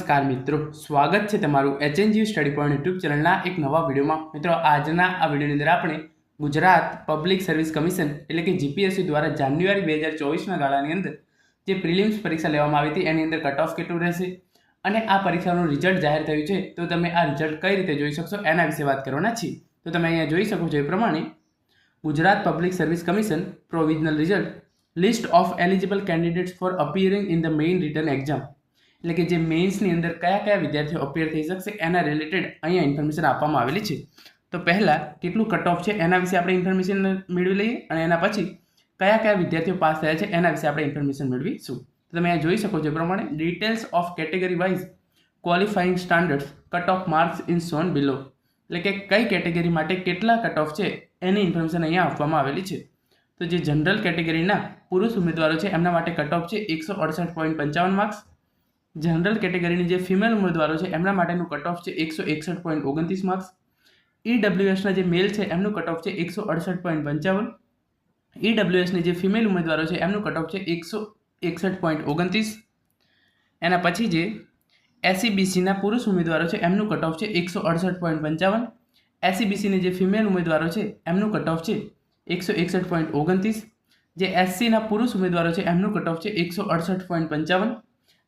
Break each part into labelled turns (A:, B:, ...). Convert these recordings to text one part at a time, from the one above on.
A: નમસ્કાર મિત્રો, સ્વાગત છે તમારું એચએનજી સ્ટડી પોઈન્ટ યુટ્યુબ ચેનલના એક નવા વિડીયોમાં. મિત્રો, આજના આ વિડીયોની અંદર આપણે ગુજરાત પબ્લિક સર્વિસ કમિશન એટલે કે જીપીએસસી દ્વારા જાન્યુઆરી બે હજાર ચોવીસના ગાળાની અંદર જે પ્રિલિમ્સ પરીક્ષા લેવામાં આવી હતી, એની અંદર કટ ઓફ કેટલું રહેશે અને આ પરીક્ષાનું રિઝલ્ટ જાહેર થયું છે, તો તમે આ રિઝલ્ટ કઈ રીતે જોઈ શકશો એના વિશે વાત કરવાના છીએ. તો તમે અહીંયા જોઈ શકો છો એ પ્રમાણે Gujarat public service commission provisional result list of eligible candidates for appearing in the main written exam એટલે કે જે મેઇન્સની અંદર કયા કયા વિદ્યાર્થીઓ અપિયર થઈ શકશે એના રિલેટેડ અહીંયા ઇન્ફોર્મેશન આપવામાં આવેલી છે. તો પહેલાં કેટલું કટ ઓફ છે એના વિશે આપણે ઇન્ફોર્મેશન મેળવી લઈએ અને એના પછી કયા કયા વિદ્યાર્થીઓ પાસ થયા છે એના વિશે આપણે ઇન્ફોર્મેશન મેળવીશું. તો તમે અહીંયા જોઈ શકો છો પ્રમાણે details of category wise qualifying standards cut off marks in shown below એટલે કે કઈ કેટેગરી માટે કેટલા કટ ઓફ છે એની ઇન્ફોર્મેશન અહીંયા આપવામાં આવેલી છે. તો જે જનરલ કેટેગરીના પુરુષ ઉમેદવારો છે એમના માટે કટ ઓફ છે એકસો અડસઠ પોઈન્ટ પંચાવન માર્ક્સ જનરલ કેટેગરીની જે ફિમેલ ઉમેદવારો છે, એમના માટેનું કટ ઓફ છે એકસો એકસઠ પોઈન્ટ ઓગણત્રીસ માર્ક્સ ઈડબ્લ્યુએસના જે મેલ છે, એમનું કટ ઓફ છે એકસો અડસઠ પોઈન્ટ પંચાવન. ઈડબ્લ્યુએસની જે ફિમેલ ઉમેદવારો છે, એમનું કટ છે એકસો એકસઠ પોઈન્ટ ઓગણત્રીસ. એના પછી જે એસસીબીસીના પુરુષ ઉમેદવારો છે, એમનું કટ છે એકસો અડસઠ પોઈન્ટ પંચાવન. એસસીબીસીની જે ફિમેલ ઉમેદવારો છે, એમનું કટ છે એકસો એકસઠ પોઈન્ટ ઓગણત્રીસ. જે એસસીના પુરુષ ઉમેદવારો છે, એમનું કટ ઓફ છે એકસો અડસઠ પોઈન્ટ પંચાવન.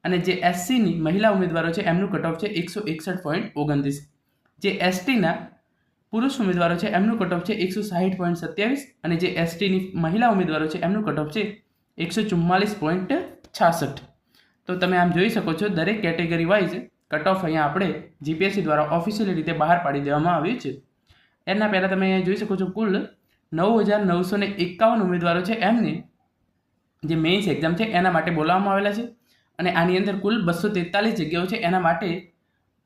A: અને જે એસસીની મહિલા ઉમેદવારો છે, એમનું કટઓફ છે એકસો એકસઠ પોઈન્ટ ઓગણત્રીસ. જે એસટીના પુરુષ ઉમેદવારો છે, એમનું કટઓફ છે એકસો સાહીઠ પોઈન્ટ સત્યાવીસ. અને જે એસટીની મહિલા ઉમેદવારો છે, એમનું કટઓફ છે એકસો ચુમ્માલીસ પોઈન્ટ છાસઠ. તો તમે આમ જોઈ શકો છો, દરેક કેટેગરી વાઇઝ કટઓફ અહીંયા આપણે જીપીએસસી દ્વારા ઓફિશિયલી રીતે બહાર પાડી દેવામાં આવ્યું છે. એના પહેલાં તમે અહીંયા જોઈ શકો છો, કુલ નવ હજાર નવસો એકાવન ઉમેદવારો છે, એમને જે મેઇન્સ એક્ઝામ છે, એના માટે બોલાવવામાં આવેલા છે. અને આની અંદર કુલ બસો તેતાલીસ જગ્યાઓ છે. એના માટે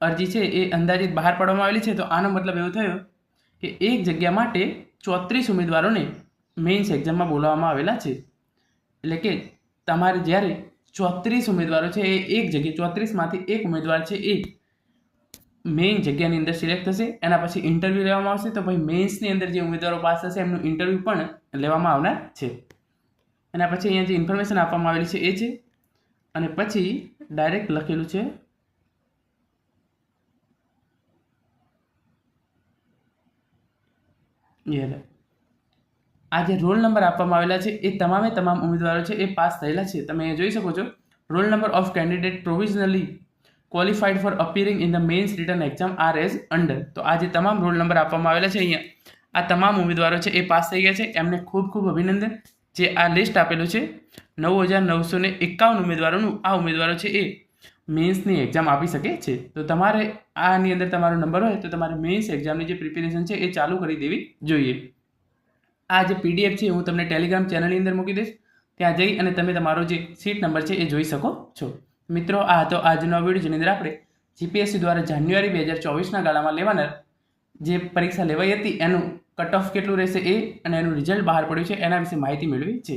A: અરજી છે એ અંદાજિત બહાર પાડવામાં આવેલી છે. તો આનો મતલબ એવો થયો કે એક જગ્યા માટે ચોત્રીસ ઉમેદવારોને મેઇન્સ એક્ઝામમાં બોલાવવામાં આવેલા છે. એટલે કે તમારે જ્યારે ચોત્રીસ ઉમેદવારો છે, એ એક જગ્યા ચોત્રીસમાંથી એક ઉમેદવાર છે, એ મેઇન જગ્યાની અંદર સિલેક્ટ થશે. એના પછી ઇન્ટરવ્યૂ લેવામાં આવશે. તો ભાઈ મેઇન્સની અંદર જે ઉમેદવારો પાસ થશે, એમનું ઇન્ટરવ્યૂ પણ લેવામાં આવનાર છે. એના પછી અહીંયા જે ઇન્ફોર્મેશન આપવામાં આવેલી છે એ છે અને પછી ડાયરેક્ટ લખેલું છે. આ જે રોલ નંબર આપવામાં આવેલા છે, એ તમામે તમામ ઉમેદવારો છે, એ પાસ થયેલા છે. તમે જોઈ શકો છો. Roll number of candidate provisionally qualified for appearing in the mains written exam are as under. તો આ જે તમામ રોલ નંબર આપવામાં આવેલા છે અહીંયા, આ તમામ ઉમેદવારો છે, એ પાસ થઈ ગયા છે. એમને ખૂબ ખૂબ અભિનંદન. જે આ લિસ્ટ આપેલું છે નવ હજાર નવસો ને એકાવન ઉમેદવારોનું આ ઉમેદવારો છે એ. મેન્સની એક્ઝામ આપી શકે છે. તો તમારે આની અંદર તમારો નંબર હોય તો તમારે મેન્સ એક્ઝામની જે પ્રિપેરેશન છે એ ચાલુ કરી દેવી જોઈએ. આ જે પીડીએફ છે હું તમને ટેલિગ્રામ ચેનલની અંદર મૂકી દઈશ. ત્યાં જઈ અને તમે તમારો જે સીટ નંબર છે એ જોઈ શકો છો. મિત્રો, આ હતો આજનો વીડિયો જેની અંદર આપણે જીપીએસસી દ્વારા જાન્યુઆરી બે હજાર ચોવીસના ગાળામાં લેવાનાર જે પરીક્ષા લેવાઈ હતી, એનું કટ ઓફ કેટલું રહેશે એ અને એનું રિઝલ્ટ બહાર પડ્યું છે, એના વિશે માહિતી મેળવી છે.